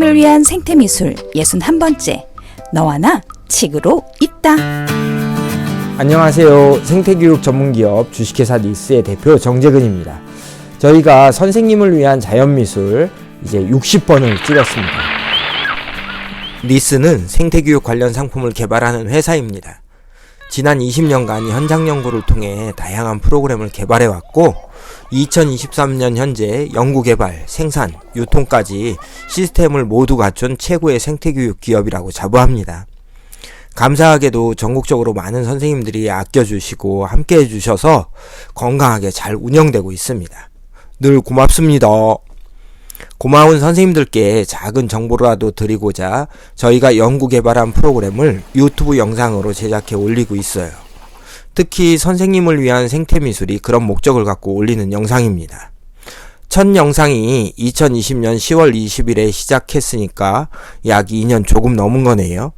위한 생태미술 61번째 너와 나 칙으로 있다 안녕하세요. 생태교육 전문기업 주식회사 니스의 대표 정재근입니다. 저희가 선생님을 위한 자연미술 이제 60번을 찍었습니다. 니스는 생태교육 관련 상품을 개발하는 회사입니다. 지난 20년간 현장 연구를 통해 다양한 프로그램을 개발해 왔고 2023년 현재 연구 개발, 생산, 유통까지 시스템을 모두 갖춘 최고의 생태교육 기업이라고 자부합니다. 감사하게도 전국적으로 많은 선생님들이 아껴주시고 함께 해주셔서 건강하게 잘 운영되고 있습니다. 늘 고맙습니다. 고마운 선생님들께 작은 정보라도 드리고자 저희가 연구 개발한 프로그램을 유튜브 영상으로 제작해 올리고 있어요. 특히 선생님을 위한 생태미술이 그런 목적을 갖고 올리는 영상입니다. 첫 영상이 2020년 10월 20일에 시작했으니까 약 2년 조금 넘은 거네요.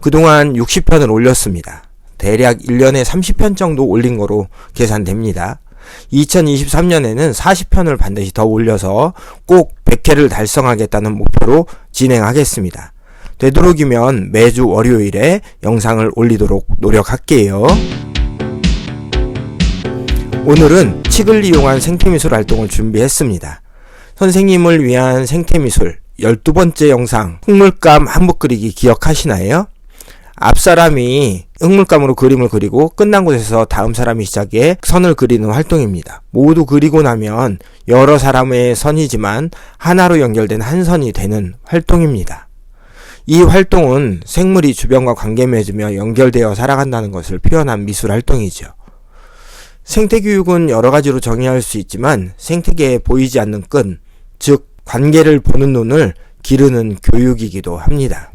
그동안 60편을 올렸습니다. 대략 1년에 30편 정도 올린 거로 계산됩니다. 2023년에는 40편을 반드시 더 올려서 꼭 100회를 달성하겠다는 목표로 진행하겠습니다. 되도록이면 매주 월요일에 영상을 올리도록 노력할게요. 오늘은 칙을 이용한 생태미술 활동을 준비했습니다. 선생님을 위한 생태미술 12번째 영상 흙물감 한복 그리기 기억하시나요? 앞 사람이 흙물감으로 그림을 그리고 끝난 곳에서 다음 사람이 시작해 선을 그리는 활동입니다. 모두 그리고 나면 여러 사람의 선이지만 하나로 연결된 한 선이 되는 활동입니다. 이 활동은 생물이 주변과 관계 맺으며 연결되어 살아간다는 것을 표현한 미술 활동이죠. 생태교육은 여러 가지로 정의할 수 있지만 생태계에 보이지 않는 끈, 즉 관계를 보는 눈을 기르는 교육이기도 합니다.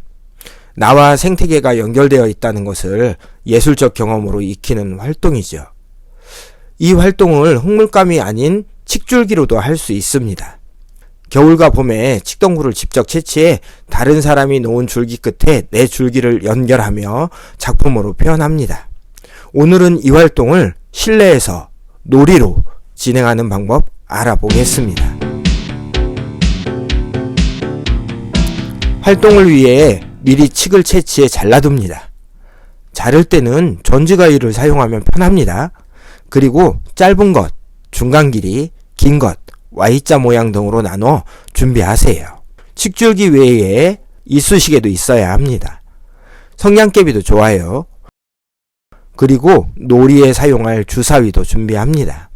나와 생태계가 연결되어 있다는 것을 예술적 경험으로 익히는 활동이죠. 이 활동을 흙물감이 아닌 칡줄기로도 할 수 있습니다. 겨울과 봄에 칡덩굴을 직접 채취해 다른 사람이 놓은 줄기 끝에 내 줄기를 연결하며 작품으로 표현합니다. 오늘은 이 활동을 실내에서 놀이로 진행하는 방법 알아보겠습니다. 활동을 위해 미리 칡을 채취해 잘라둡니다. 자를 때는 전지가위를 사용하면 편합니다. 그리고 짧은 것, 중간 길이, 긴 것, Y자 모양 등으로 나눠 준비하세요. 칡줄기 외에 이쑤시개도 있어야 합니다. 성냥개비도 좋아요. 그리고 놀이에 사용할 주사위도 준비합니다.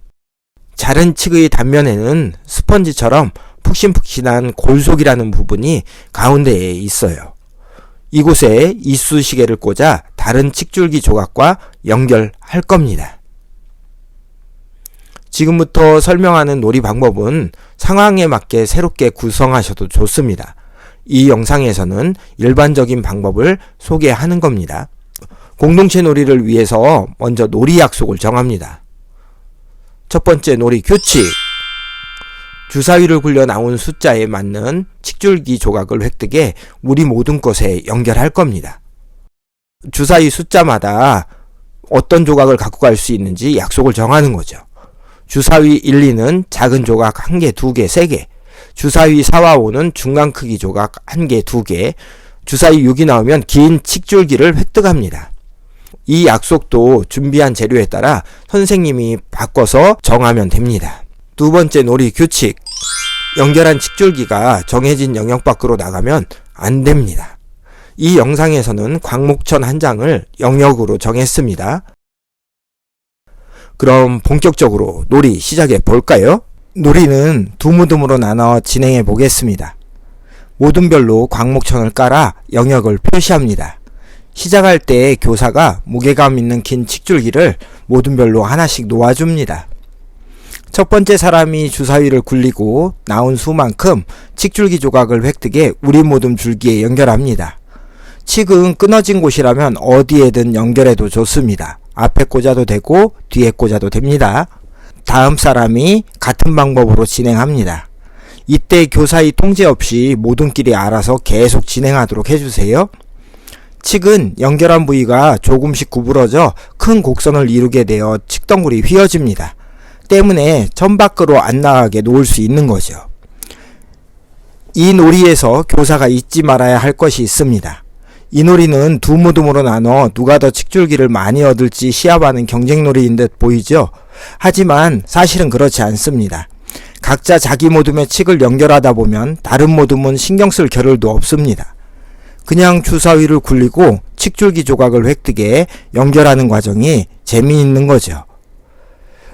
자른 칡의 단면에는 스펀지처럼 푹신푹신한 골속이라는 부분이 가운데에 있어요. 이곳에 이쑤 시개를 꽂아 다른 칡줄기 조각과 연결할 겁니다. 지금부터 설명하는 놀이 방법은 상황에 맞게 새롭게 구성하셔도 좋습니다. 이 영상에서는 일반적인 방법을 소개하는 겁니다. 공동체 놀이를 위해서 먼저 놀이 약속을 정합니다. 첫 번째 놀이 규칙. 주사위를 굴려 나온 숫자에 맞는 칡줄기 조각을 획득해 우리 모든 것에 연결할 겁니다. 주사위 숫자마다 어떤 조각을 갖고 갈 수 있는지 약속을 정하는 거죠. 주사위 1, 2는 작은 조각 1개, 2개, 3개. 주사위 4와 5는 중간 크기 조각 1개, 2개. 주사위 6이 나오면 긴 칡줄기를 획득합니다. 이 약속도 준비한 재료에 따라 선생님이 바꿔서 정하면 됩니다. 두 번째 놀이 규칙. 연결한 칡줄기가 정해진 영역 밖으로 나가면 안 됩니다. 이 영상에서는 광목천 한 장을 영역으로 정했습니다. 그럼 본격적으로 놀이 시작해 볼까요? 놀이는 두 무덤으로 나눠 진행해 보겠습니다. 모둠별로 광목천을 깔아 영역을 표시합니다. 시작할 때 교사가 무게감 있는 긴 칡줄기를 모둠별로 하나씩 놓아줍니다. 첫 번째 사람이 주사위를 굴리고 나온 수만큼 칡줄기 조각을 획득해 우리 모둠 줄기에 연결합니다. 칡은 끊어진 곳이라면 어디에든 연결해도 좋습니다. 앞에 꽂아도 되고 뒤에 꽂아도 됩니다. 다음 사람이 같은 방법으로 진행합니다. 이때 교사의 통제 없이 모둠끼리 알아서 계속 진행하도록 해주세요. 칡은 연결한 부위가 조금씩 구부러져 큰 곡선을 이루게 되어 칡덩굴이 휘어집니다. 때문에 천 밖으로 안 나가게 놓을 수 있는 거죠. 이 놀이에서 교사가 잊지 말아야 할 것이 있습니다. 이 놀이는 두 모둠으로 나눠 누가 더 칡줄기를 많이 얻을지 시합하는 경쟁 놀이인 듯 보이죠? 하지만 사실은 그렇지 않습니다. 각자 자기 모둠의 칡을 연결하다 보면 다른 모둠은 신경 쓸 겨를도 없습니다. 그냥 주사위를 굴리고 칡줄기 조각을 획득해 연결하는 과정이 재미있는 거죠.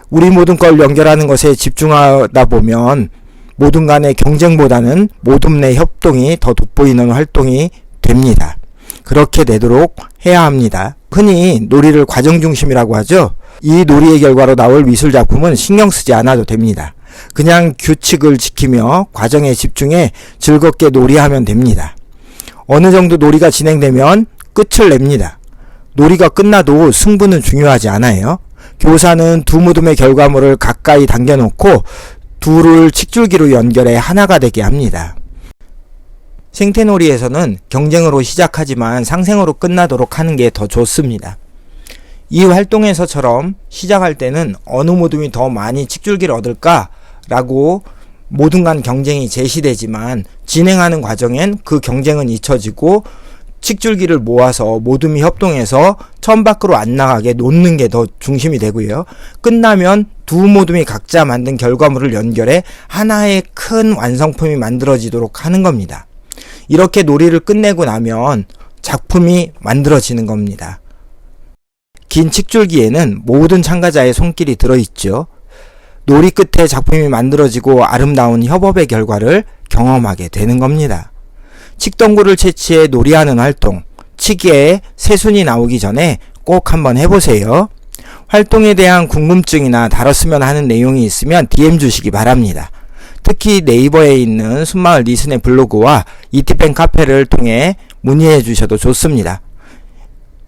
우리 모든 걸 연결하는 것에 집중하다 보면 모둠 간의 경쟁보다는 모둠 내 협동이 더 돋보이는 활동이 됩니다. 그렇게 되도록 해야 합니다. 흔히 놀이를 과정 중심이라고 하죠. 이 놀이의 결과로 나올 미술 작품은 신경 쓰지 않아도 됩니다. 그냥 규칙을 지키며 과정에 집중해 즐겁게 놀이하면 됩니다. 어느 정도 놀이가 진행되면 끝을 냅니다. 놀이가 끝나도 승부는 중요하지 않아요. 교사는 두 무덤의 결과물을 가까이 당겨놓고 둘을 칡줄기로 연결해 하나가 되게 합니다. 생태놀이에서는 경쟁으로 시작하지만 상생으로 끝나도록 하는 게 더 좋습니다. 이 활동에서처럼 시작할 때는 어느 모둠이 더 많이 칡줄기를 얻을까? 라고 모든 간 경쟁이 제시되지만 진행하는 과정엔 그 경쟁은 잊혀지고 칡줄기를 모아서 모둠이 협동해서 천 밖으로 안 나가게 놓는 게 더 중심이 되고요. 끝나면 두 모둠이 각자 만든 결과물을 연결해 하나의 큰 완성품이 만들어지도록 하는 겁니다. 이렇게 놀이를 끝내고 나면 작품이 만들어지는 겁니다. 긴 칡줄기에는 모든 참가자의 손길이 들어있죠. 놀이 끝에 작품이 만들어지고 아름다운 협업의 결과를 경험하게 되는 겁니다. 칡덩굴을 채취해 놀이하는 활동, 치기에 새순이 나오기 전에 꼭 한번 해보세요. 활동에 대한 궁금증이나 다뤘으면 하는 내용이 있으면 DM 주시기 바랍니다. 특히 네이버에 있는 순마을 리슨의 블로그와 이티펜 카페를 통해 문의해 주셔도 좋습니다.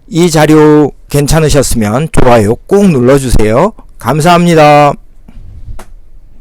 이 자료 괜찮으셨으면 좋아요 꼭 눌러주세요. 감사합니다.